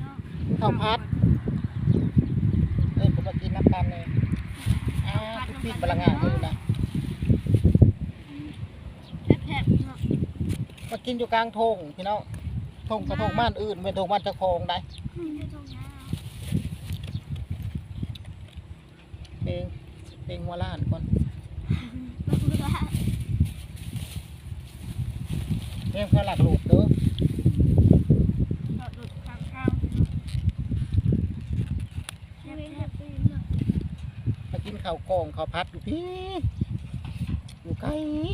เนาะข้าวพัดเอ้ยผมมากินน้ำกันเลยอ้าวทุกปีพลังงานเลยนะแผลบๆเนาะมากินอยู่กลางทงพี่น้องทงกระทงบ้านอื่นเป็นทงบ้านเจ้าของได้อืมอยู่ตรงหน้าเพลงเพลงหัวล้านก่อนก็คือว่าเพลงพระหลักหลุดเด้อ เราดูดข้างข้าวแผลบๆเนาะ มากิน ข้าวกล้องข้าวพัดอยู่พี่อยู่ไกล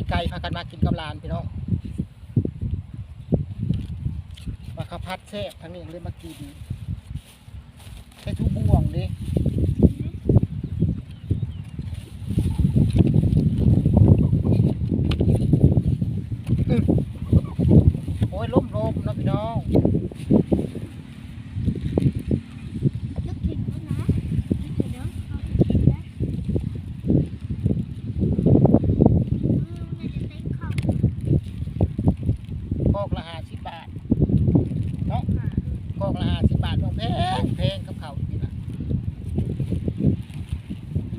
ไกลพากันมากินกับลานพี่น้องมาข้าวพัดแซ่บทั้งนี้เลยมากินแค่ทุบบ่วงดิ โอ้ยล้มลมนะพี่น้อง นึกถึงแล้วนะนึกถึงแล้วเอาไปกินนะอืมน่าจะเต็มข้าว กอกละห้าสิบบาทเนาะกอกละห้าสิบบาทต้องแพงแพงกับเขาวอีกนะ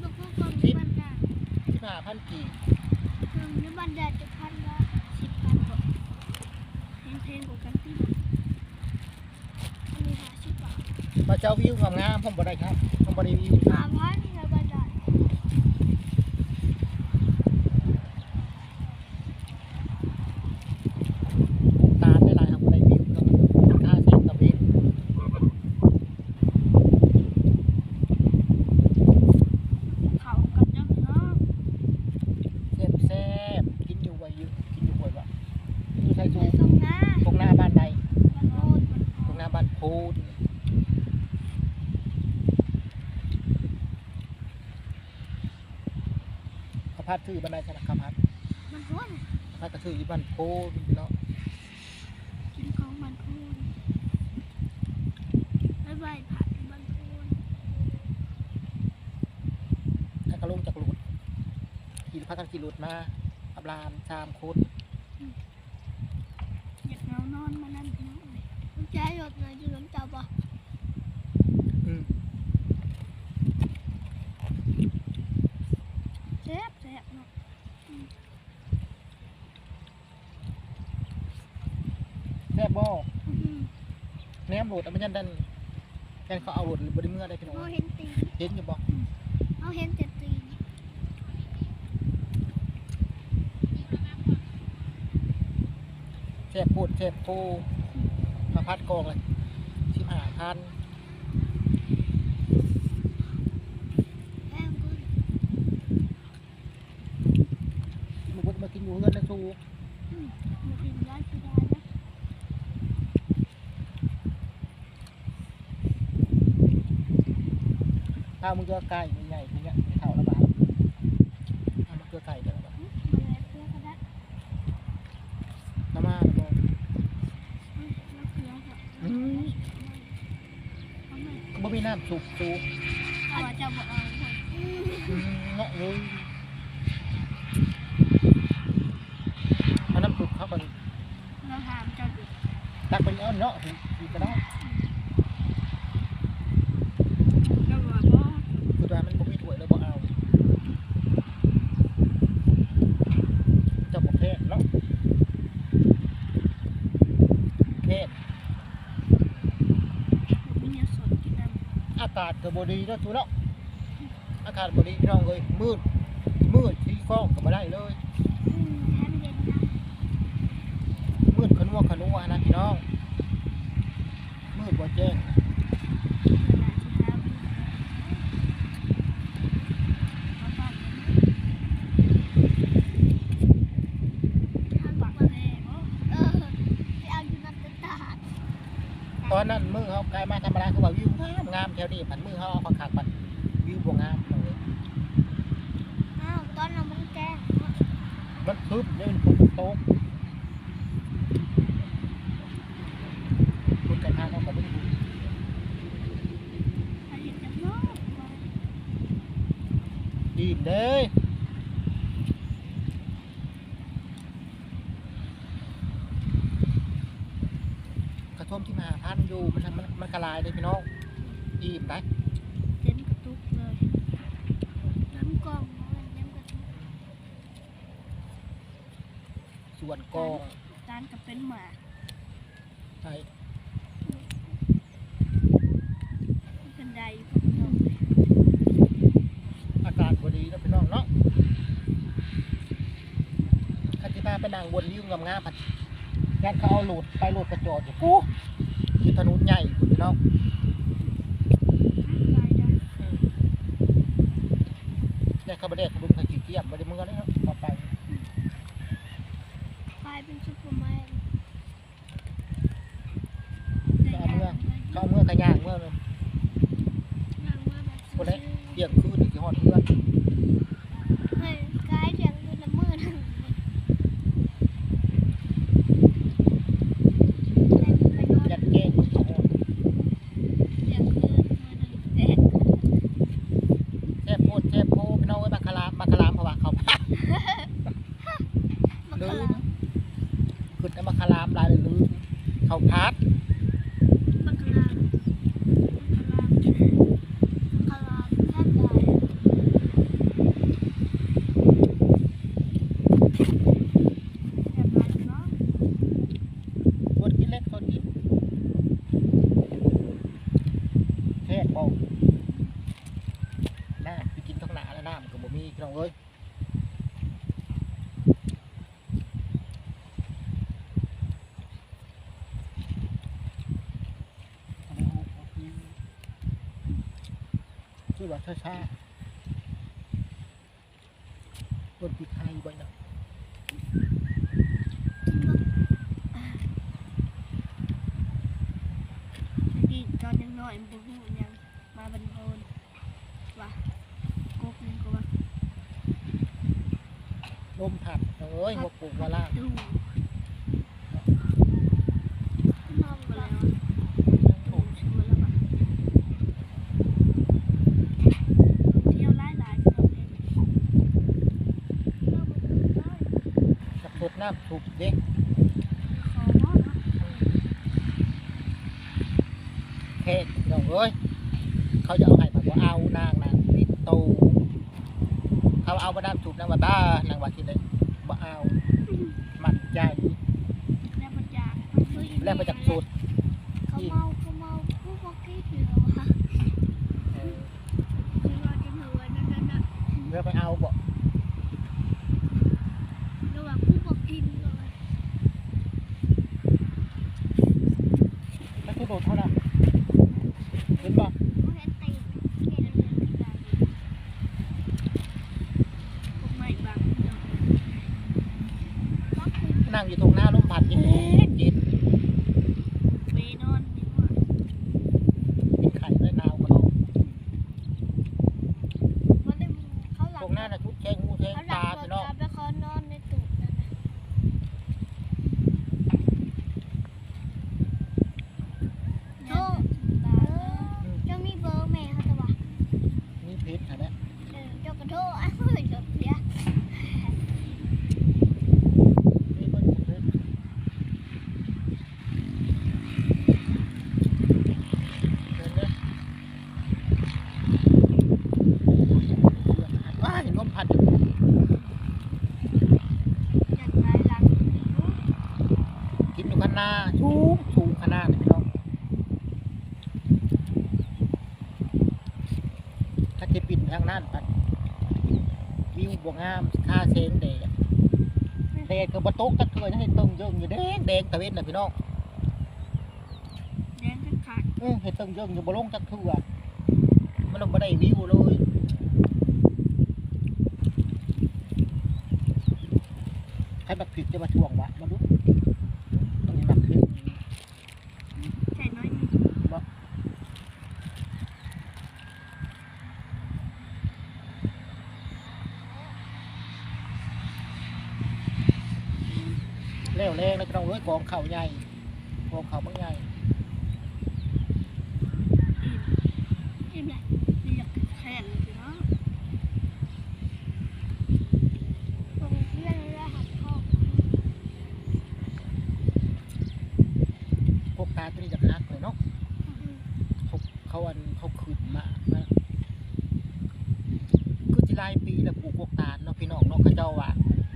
ลูกผู้กองที่บ้านกลาง สิบห้าพันกี่ คือในบ้านแดดจะพันละสิบพันกว่าเพลงๆกว่ากันที่อันนี้ห้าสิบบา ทมาเจ้าวิวงามงามๆผมบ่ได้ครับผมบ่ได้วิวสามพันในบ้านแดดตาได้หลายครับบ่ได้วิวครับค่าเสียงกับเองเขากันจังเนาะแซ่บแซ่บกินอยู่ไว้อยู่กินอยู่ไว้ว่าอยู่ใส่ไปสูส่งหน้าตรงหน้าบ้านใดบ้านโน้นบ้านตรงหน้าบ้านโพนข้าว พัดซื้อบ้านใดชนะข้าวพัดบ้านโน้นพัดก็ซื้ออยู่บ้านโพนพี่น้องกินของบ้านโน้นบ๊ายบายผ่านบ้านโน้นถ้ากระลงจากหลุดขี่พักกันขี่หลุดมาอับรามสามคนอยากเงานอนมานั่นพี่น้องเลยใจหยดเลยอยู่หลังเจ้าปะ อืม แซ่บแซ่บเนาะ แซ่บบ่ อื้อหือ แหนมหลุดเอาไม่ยันดันยันเขาเอาหลุดบริเมื่อได้พี่น้องเราเห็นตีนเห็นอยู่บ่เราเห็นแต่ตีนแซ่บพูดแซ่บโพมาพัดกองเลยชิบหาพันแพงขึ้นมึงก็มากินอยู่เงินนะสู มากินได้คือได้นะ ถ้ามึงเกลือไก่ใหญ่ๆมึงเนี่ยมึงเท่าละบาทถ้ามึงเกลือไก่เด้อละบาทอื้อมาแล้วเพื่อก็ได้น้ำมาละบ่อื้อมะเขือค่ะอืมเอามาก็บ่มีน้ำสุกสูเอาว่าจะบอกเอาไว้อื้ออืมเนาะเลยเอาน้ำสุกเข้ากันเราถามเจ้าดูตักไปเอาเนาะอีกก็ได้ เราบอกว่า คือว่ามันบ่มีถ้วยเลยบ่เอาเจะบ่แพงเนาะแพง มีเนื้อสดกินได้ อากาศก็บ่ดีเนาะทุเนาะอากาศบดีพี่น้องเลยมืดมืดที่ฟ้องก็บ่ได้เลยอืมแถมเย็นนะมืดขนัวขนัวนะพี่น้องมืดบ่แจ้ง ขนาดที่แล้วเอาปากทางปากมาแล้วเออไปเอาอยู่นับตาด ตอนนั้นมือเฮากลายมาธรรมดาคือว่าวิวงามงามแถวนี้ผันมือเฮาเอาขางๆปันวิวบ่งามพี่น้องเอ้ยอ้าวตอนนั้นมันแกล้งมันคึบเนี่ยมันฝนมันตคุณกันทางเขาก็ได้ดูใครเห็นจะเนาะดีมเด้ ยกระท่อมที่มาพันอยู่มันทำมันมันกระลายเลยพี่น้องอิ่มได้เต็มกระตุกเลยน้ำกล่องเลยเต็มกระตุกส่วนกองจานกับเป็นหมาใส่เป็นไดพวกเราอากาศพอดีนะพี่น้องเนาะคันที่มาไปนั่งบนวิวงามๆผัดยันเขาเอาโหลดไปโหลดกระจอดอยู่ กูที่ถนนใหญ่คุณพี่น้องไปได้เนี่ยเขาไปเด็กเขาบุญเขาขี้เกียจไม่ได้เมื่อแล้วต่อไป กลายเป็นซุปเปอร์แมน เขาเอาเมื่อเขาเอาเมื่อกระย่างเมื่อเลย นั่งมาแบบ คนเล็กเที่ยงคืนอีกที่หอดเพื่อน เฮ้ยกายเสียงดูละมือหนึ่งไปนอน ยัดแก้งเขาหอด เสียงคือมือหนึ่งเอ๊ะ แซ่บโพดแซ่บโพดพี่น้องเอ้ยมาคารามมาคารามเพราะว่าเขาพัก มะ ลื ขาม มขึ้นแล้วมาคารามหลายเลยลืมเขาพัด มะขามมะขามมะขามแทบตายแทบตายเนาะ สดกินเล็กสดกินแค่บอกน้ำไปกินท้องหนาแล้วน้ำก็ บ่มีพี่น้องเอ้ยชื่อว่าช้าๆต้นพริกไทยบ่อย ลมผัดเอ้ยงกปลูกว่าล่างดูน้องมาแล้วโอ้ชัวร์แล้วว่ะเดียวหลายหลายๆเราเองเราบ่ได้กับสดน้ำถูกเด็กเนาะเทศน้องเอ้ย เขาจะเอาให้แบบว่าเอานางนางติดตู เขาเอามาน้ำถูกนางว่าบ้านางว่าที่เลยบ่เอา มั่นใจแล้วมันจากมันคืออีแล้วมาจากสูตรเขาเมาเขาเมาผู้บอกกี้เหรอวะเออคือว่าจะเหนือนั่นนั่นน่ะเพื่อไปเอาบ่ระหว่างผู้บอกกินเลยแล้วคือโดดเท่านั้นเห็นบ่ ผู้เห็นตีนเห็นเดินขึ้นได้พวกไม่บางเนาะก็คือ นั่งอยู่ตรงหน้าลมผัดเย็นเย็น เมนอนดีกว่า กินไข่ได้นาวก็ลอง วันนี้เขาหลั ต บ รงหน้าน่ะชุดแข้งงูแข้ง เขาหลั ตา บ พี่น้อง ตาไปเขานอนในตูดนั่นน่ะโทษตาเจ้ามีเบอร์แม่เขาจะว่า นี่เพชรค่ะเนี่ย เออเจ้ากระโดดอ้าวเฮ้ยจบเสีย นี่เพิ่นเพชรเห็นไหมว้ายลมพัดอยู่ อยากได้หลัง กินอยู่ข้างหน้าชูงชูงข้างหน้าเลยพี่น้องถ้าจะปิดทาง นั้นปัดวิวบวงามค่าเซงแดดแดดก็บ่ตกจักเทื่อยังให้ตึงเยิ่งอยู่แดงแดงตะเวนน่ะพี่น้องแดงก็ขาดเออให้ตึงเยิ่งอยู่บ่ลงจักเทื่อมันลงบ่ได้วิวเลยใครบักผิดจะมาทวงวะมาดูต้องมีบักผิด ใส่น้อยหนึง แล้วแรงนะพี่น้องเอ้ยกองเข่าใหญ่กองเข่าบางใหญ่ อิ่มเลยนี่อยากแข่งสิเนาะตรงเรื่องนี้หักข้อ พวกตาตัวนี้จะ นาะ อืม เขาเขาอันเขาขึ้นมานะคือที่หลายปีแล้วปลูกพวกตาลเนาะพี่น้องเนาะเขาเจ้าว่า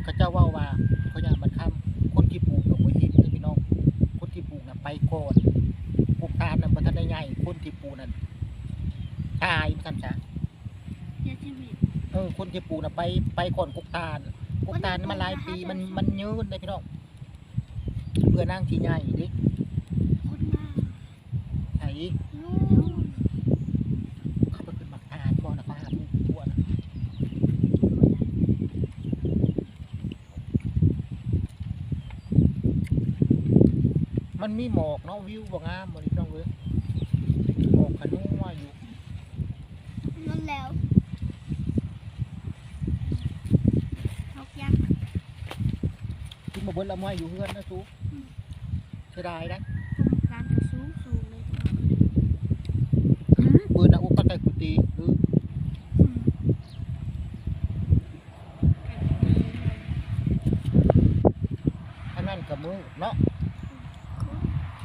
เขาเจ้าเว่าว่าเขาอยากมันค้ำคนที่ปลูกเราบ่เห็นเลยพี่น้อง คนที่ปลูกน่ะไปก่อนปลูกตาลน่ะบ่ทันได้ใหญ่คนที่ปลูกนั่นตายมันซั่นจ้ะ เสียชีวิต เออคนที่ปลูกน่ะ ไปไปก่อนกุกตาลกุกตาลนี่มันหลายปีมันมันยืนเลยพี่น้องเพื่อนางที่ใหญ่ดิคนมาไถนู่นเขาไปขึ้นหมักทานบ่นะเขาหาปลูกทั่วนะมันมีหมอกเนาะวิวบ่งามบ่นี่พี่น้องเอ้ยหมอกขนุ่ว่าอยู่นั่นแล้วนกยักษ์ กินบ่เบิดละม้อยอยู่เฮือนนะสูเสียดายนะการกระสูงสูงเลยเบิดนะอุปปัตตกุฏิหรืออืมทางนั้นก็มือเนาะ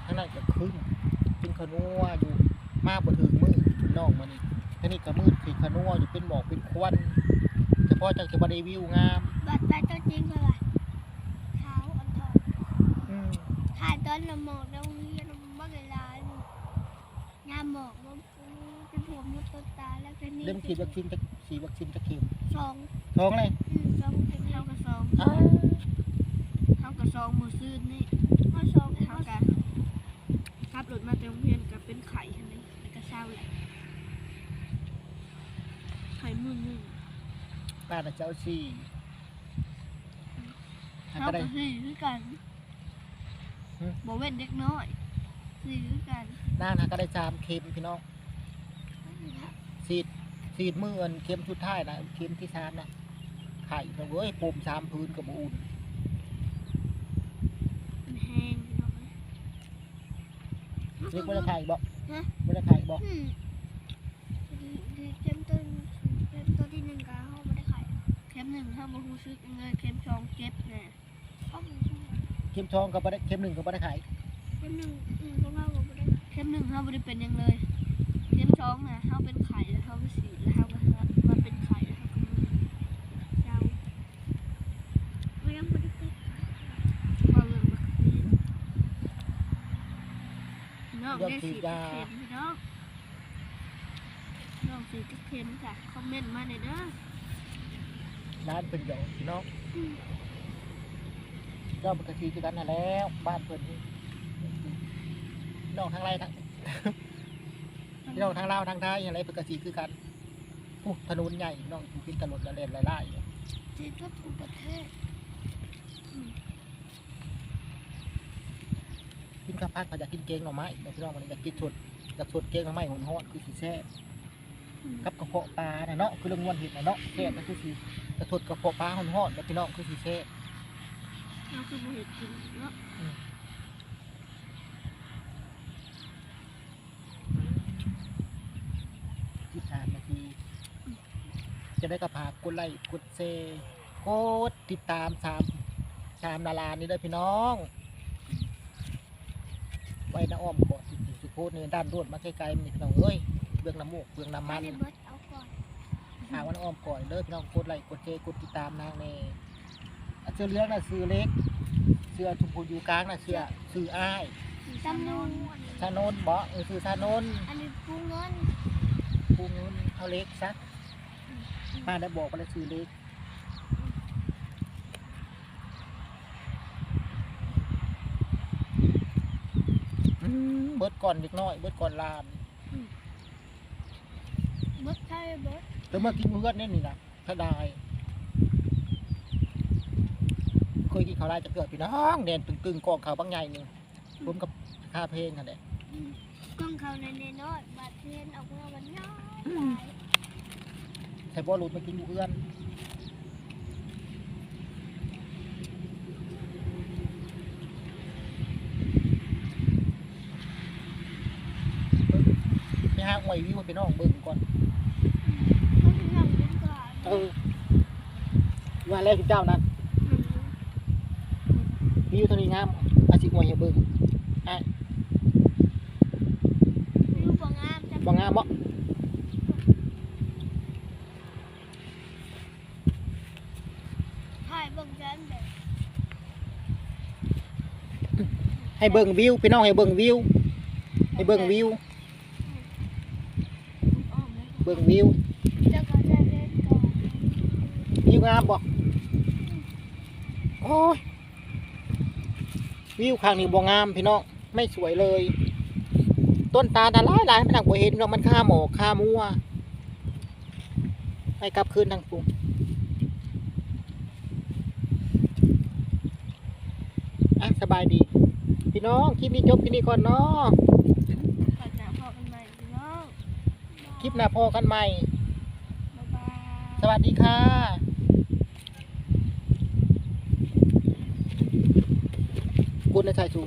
ทางนั้นก็ครึ่งเป็นขนัวอยู่มาบ่ถึงมือน้องมานี่ทางนี้ก็มืดคือขนัวอยู่เป็นหมอกเป็นควันเฉพาะจังจะบ่ได้วิวงามบัตรไปตัวจริงเท่าไหร่เท้าอันทอง อืม ถ่ายตอนละหมอกแล้วนี่เราไม่ได้ลาย งามหมอกมันเป็นผมมุดต้นตาแล้วก็นี่เริ่มฉีดวัคซีนจะฉีดวัคซีนจะเข็มสองท้องเลยอืมสองเป็นเท่ากับสองอ้าวเท่ากับสองมือซื่นนี่เท่าสองเท่ากันขับรถมาเต็มเพียนกับเป็นไข่อันนี้แล้วก็เศร้าแหละไข่มือหนึ่งป้าน่ะเจ้าสี่อันเท่าก็ได้ กับสี่คือกันหืมบเว้นเด็กน้อยสี่คือกัน นางน่ะก็ได้จามเข็มพี่น้องฉีดฉีดมืออันเข็มสุดท้ายนะเข็มที่สามนะไข่นะเว้ยปมสามพื้นกับอุ่นมันแห้งพี่น้องเอ้ยเรียกว่าได้ไข่บ่ฮะว่าได้ไข่บ่อืมดีดีเข็มต้นเข็มต้นที่หนึ่งกาเขาไม่ได้ไข่เข็มหนึ่งห้าบูซึกเลยเข็มสองเจ็บแน่เขาเข็มทองก็บ่ได้เข็มหนึ่งก็บ่ได้ไข่เข็มหนึ่งอืมเขาว่าเขาไม่ได้ เขาไม่ได้เป็นยังเลยเข็มสองนะเขาเป็นไข่แล้วเขาไปสีแล้วเขาก็มาเป็นไข่แล้วเขาก็มือเจ้าเขายังไม่ได้เป็นเขาเรื่องวัคซีนน้องได้ฉีเข็มพี่น้องน้องฉีดเข็มจ้ะคอมเมนต์มาหน่อยเด้อร้านเป็นหยอกพี่น้องอืมเจ้าปกติคือกันน่ะแล้วบ้านเพิ่นนี่น้องทางไรทาง พี่น้องทางลาวทางไทยอะไรปกติคือกันผู้ถนนใหญ่พี่น้องอยู่กินถนนละเลนหลายๆฉีดก็ถูกประเทศกินข้าวผัดเขาอยากกินเกงหน่อไม้เดี๋ยวพี่น้องวันนี้อยากกินสดอยากสดเกงหน่อไม้หอนฮอดคือสีแซ่บกับกระเพาะปลาน่ะเนาะคือเรื่องวันเห็ดน่ะเนาะแซ่บก็คือสีกระสดกระเพาะปลาหอนฮอดแล้วพี่น้องคือสีแซ่บเราคือบ่เห็ดกินเนาะ สิบสามนาที จะได้กระพากกดไลค์กดแชร์กดติดตามสามสามดารานี้ด้วยพี่น้อง ไว้นะอ้อมกอดสิสิโคตรนี่ด้านรวดมาไกลๆนี่พี่น้องเอ้ยเบื้องน้ำมูกเบื้องน้ำไม่มันได้เบิดเอาก่อนหาวันอ้อมก่อนเด้อพี่น้องกดไลค์กดแชร์กดติดตามนางในอะเสื้อเหลืองน่ะซื้อเล็กเสื้อชมพูอยู่กลางน่ะเสื้อซื้ออ้ายจำนวนชานนท์บ่เออซื้อชานนท์อันนี้ปูเงินปูเงินเอาเล็กซะ ป้าได้บอกไปแล้วซื้อเล็กอืมเบิดก่อนเด็กน้อย เบิดก่อนลานเบิดใช่เบิดแต่เมื่อกินเพื่อนนี่นี่นะถ้าได้เคยกินข้าวไรจะเกิดพี่น้องเด่นตึงๆกองเขาวบางใหญ่นี่รวมกับค่าเพลงกันแหละกล้องเขาในในน้อยบาดเทียนออกมาวันน้อย ใส่บอลลูนมากินอยู่เพื่อนไปหาหวยวิวให้พี่น้องเบิ่งก่อนเขาถึงหลังดีกว่าเออว่าแล้วเจ้านั้นวิวเท่านี้งามอาสิหวยให้เบิ่งอะบ่งามบ่ถ่ายเบิ่งฉันเด้อ ให้เบิ่งวิวพี่น้องให้เบิ่งวิว ให้เบิ่งวิว เบิ่งวิววิวงามบ่โอ้ยวิวข้างนี้บ่งามพี่น้องไม่สวยเลย ต้นตาลน่ะหลายหลายมันทางบ่เห็นเรามันค่าหมอกค่ามัวไปกลับคืนทางปุ่อะสบายดี พี่น้อง คลิปนี้จบที่นี่ก่อนเนาะก่อนหน้าพ่อกันใหม่พี่น้องคลิปหน้าพอกันใหม่ บ๊ายบายสวัสดีค่ะคุณนะชายชู